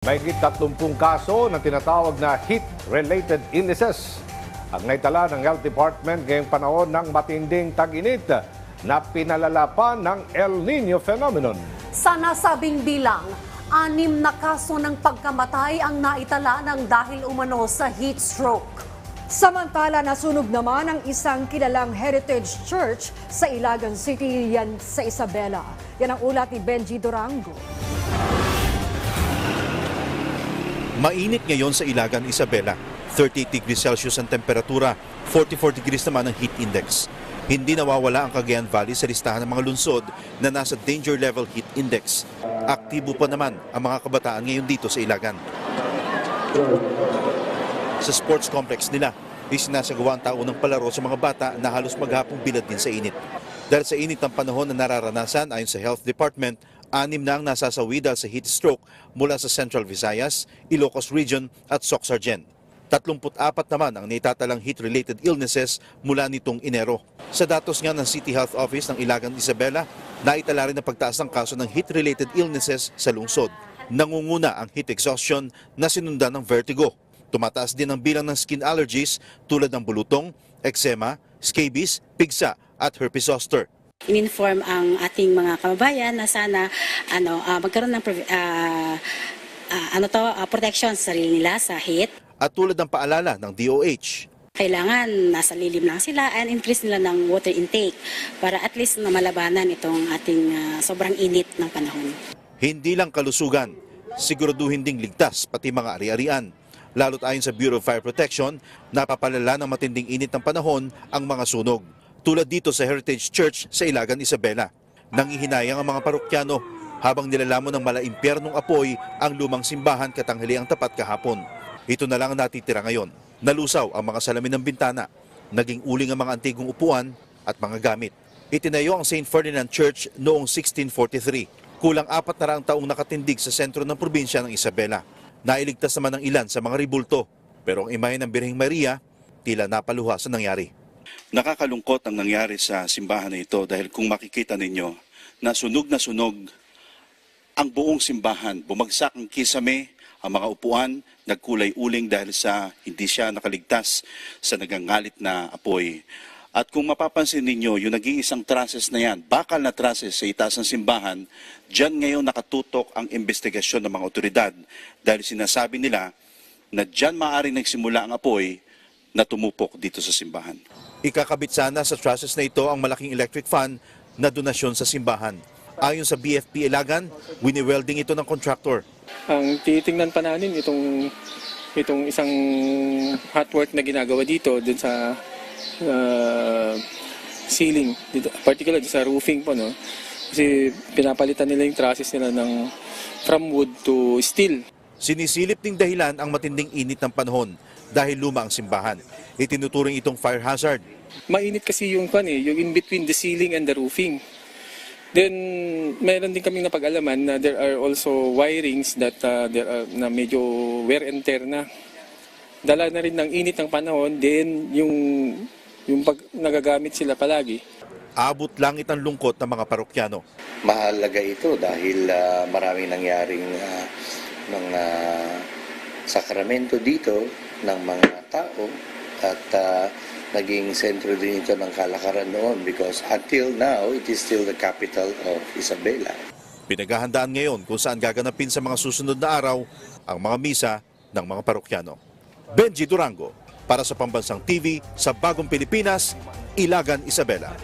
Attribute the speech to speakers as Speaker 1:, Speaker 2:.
Speaker 1: Mahigit 30 kaso na tinatawag na heat-related illnesses ang naitala ng Health Department ngayong panahon ng matinding tag-init na pinalala pa ng El Nino phenomenon.
Speaker 2: Sa nasabing bilang, anim na kaso ng pagkamatay ang naitala ng dahil umano sa heat stroke.
Speaker 3: Samantala, nasunog naman ang isang kilalang heritage church sa Ilagan City, yan sa Isabela. Yan ang ulat ni Benji Durango.
Speaker 4: Mainit ngayon sa Ilagan, Isabela. 38 degrees Celsius ang temperatura, 44 degrees naman ang heat index. Hindi nawawala ang Cagayan Valley sa listahan ng mga lungsod na nasa danger level heat index. Aktibo pa naman ang mga kabataan ngayon dito sa Ilagan. Sa sports complex nila, isinasagawa ang taunang palaro sa mga bata na halos maghapong bilad din sa init. Dahil sa init ng panahon na nararanasan ayon sa Health Department, anim na ang nasasawi dahil sa heat stroke mula sa Central Visayas, Ilocos Region at Soxargen. 34 naman ang naitatalang heat-related illnesses mula nitong Enero. Sa datos nga ng City Health Office ng Ilagan Isabela, naitala rin ang pagtaas ng kaso ng heat-related illnesses sa lungsod. Nangunguna ang heat exhaustion na sinundan ng vertigo. Tumataas din ang bilang ng skin allergies tulad ng bulutong, eczema, scabies, pigsa at herpes zoster.
Speaker 5: In-inform ang ating mga kababayan na sana ano ah, magkaroon ng ah, ah, ano to ah, protection sa sarili nila sa heat.
Speaker 4: At tulad ng paalala ng DOH,
Speaker 5: Kailangan nasa lilim lang sila and increase nila ng water intake para at least na malabanan itong ating ah, sobrang init ng panahon.
Speaker 4: Hindi lang kalusugan, siguraduhin ding ligtas pati mga ari-arian. Lalo't ayon sa Bureau of Fire Protection, napapalala ng matinding init ng panahon ang mga sunog. Tulad dito sa Heritage Church sa Ilagan, Isabela. Nangihinayang ang mga parokyano habang nilalamon ng malaimpyernong apoy ang lumang simbahan katanghali ang tapat kahapon. Ito na lang ang natitira ngayon. Nalusaw ang mga salamin ng bintana. Naging uling ang mga antigong upuan at mga gamit. Itinayo ang St. Ferdinand Church noong 1643. Kulang apat na raang taong nakatindig sa sentro ng probinsya ng Isabela. Nailigtas naman ng ilan sa mga ribulto. Pero ang imahe ng Birheng Maria, tila napaluha sa nangyari. Nakakalungkot ang nangyari sa simbahan na ito dahil kung makikita ninyo, na sunog na sunog ang buong simbahan. Bumagsak ang kisame, ang mga upuan, nagkulay uling dahil sa hindi siya nakaligtas sa nagangalit na apoy. At kung mapapansin ninyo, yung nag-iisang trases na yan, bakal na trases sa itaas ng simbahan, dyan ngayon nakatutok ang investigasyon ng mga otoridad dahil sinasabi nila na dyan maaaring nagsimula ang apoy na tumupok dito sa simbahan. Ikakabit sana sa trusses na ito ang malaking electric fan na donasyon sa simbahan. Ayon sa BFP Ilagan, wini-welding ito ng contractor.
Speaker 6: Ang titingnan pa namin itong itong isang hot work na ginagawa dito dun sa uh, ceiling, dito, particularly sa roofing po no. Kasi pinapalitan nila yung trusses nila ng from wood to steel.
Speaker 4: Sinisilip ding dahilan ang matinding init ng panahon dahil luma ang simbahan. Itinuturing itong fire hazard.
Speaker 6: Mainit kasi yung kan eh, yung in between the ceiling and the roofing. Then meron din kaming napag-alaman na there are also wirings that uh, there are, na medyo wear and tear na. Dala na rin ng init ng panahon, then yung yung pag nagagamit sila palagi.
Speaker 4: Abot langit ang lungkot ng mga parokyano.
Speaker 7: mahalaga ito dahil ah, maraming nangyaring ah, mga sakramento dito ng mga tao at ah, naging sentro din ito ng kalakaran noon because until now it is still the capital of Isabela.
Speaker 4: Pinaghahandaan ngayon kung saan gaganapin sa mga susunod na araw ang mga misa ng mga parokyano. Benji Durango para sa Pambansang TV sa Bagong Pilipinas, Ilagan, Isabela.